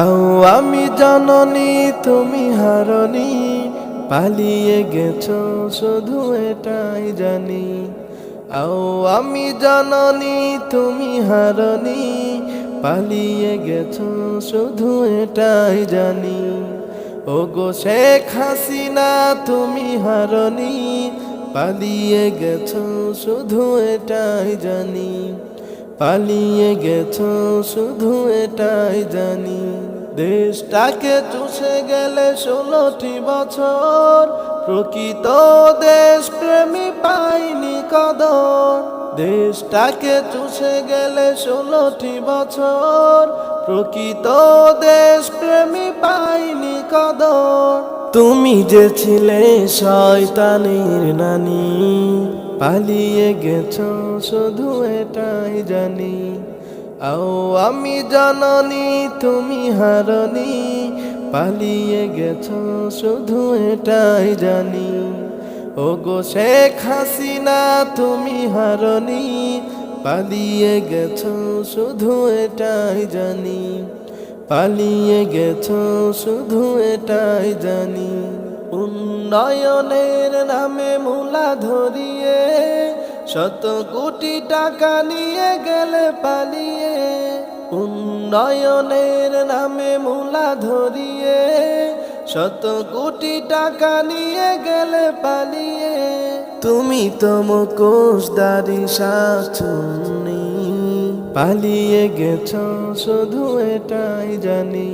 আও আমি জননী, তুমি হারনি পালিয়ে গেছো শুধু এটাই জানি। আও আমি জননী, তুমি হারনি পালিয়ে গেছো শুধু এটাই জানি। ও গো শেখ হাসিনা, তুমি হারনি পালিয়ে গেছো শুধু এটাই জানি। পালিয়ে গেছ, শুধু এটাই জানি। দেশটাকে চুষে গেলে ষোলোটি বছর। প্রকৃত দেশ প্রেমী পাইনি কদর। দেশটাকে চুষে গেলে ষোলোটি বছর। প্রকৃত দেশ প্রেমী পাইনি কদর। তুমি যে ছিলে শয়তানের নানি। পালিয়ে গেছ, শুধু এটাই জানি। আও আমি জাননি, তুমি হারনি। পালিয়ে গেছ, শুধু এটাই জানি। ও গো শেখ হাসিনা, তুমি হারনি। পালিয়ে গেছ, শুধু এটাই জানি। পালিয়ে গেছ, শুধু এটাই জানি। উন্নয়নের নামে মূলা ধরিয়ে শত কোটি টাকা নিয়ে গেলে পালিয়ে, উন্নয়নের নামে মূলা ধরিয়ে, শত কোটি টাকা নিয়ে গেলে পালিয়ে। তুমি তো মুখোশদারি শাশুনি পালিয়ে গেছ, শুধু এটাই জানি।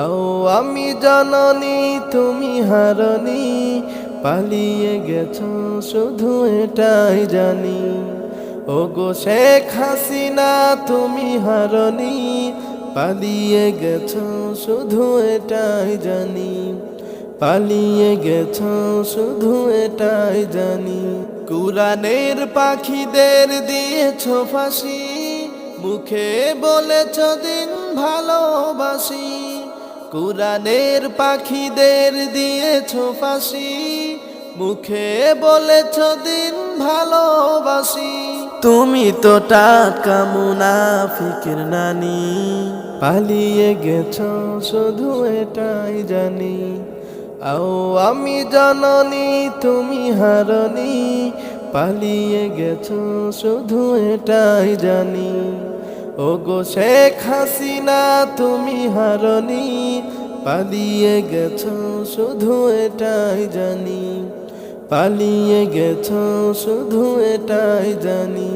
আও আমি জাননি, তুমি হারনি পালিয়ে গেছ, শুধু এটাই জানি। ও গো শেখ হাসিনা, তুমি হারনি। পালিয়ে গেছ, শুধু এটাই জানি। পালিয়ে গেছ, শুধু এটাই জানি। কুরানের পাখিদের দিয়েছ ফাঁসি, মুখে বলেছ দিন ভালোবাসি। কুরানের পাখিদের দিয়েছ ফাঁসি, মুখে বলেছ দিন ভালোবাসি। তুমি তো টাকা মুনাফিকের নানি, পালিয়ে গেছ শুধু এটাই জানি। আও আমি জাননি, তুমি হারনি পালিয়ে গেছ শুধু এটাই জানি। ও গো শেখ হাসিনা, তুমি হারনি, পালিয়ে গেছ, শুধু এটাই জানি, পালিয়ে গেছ, শুধু এটাই জানি।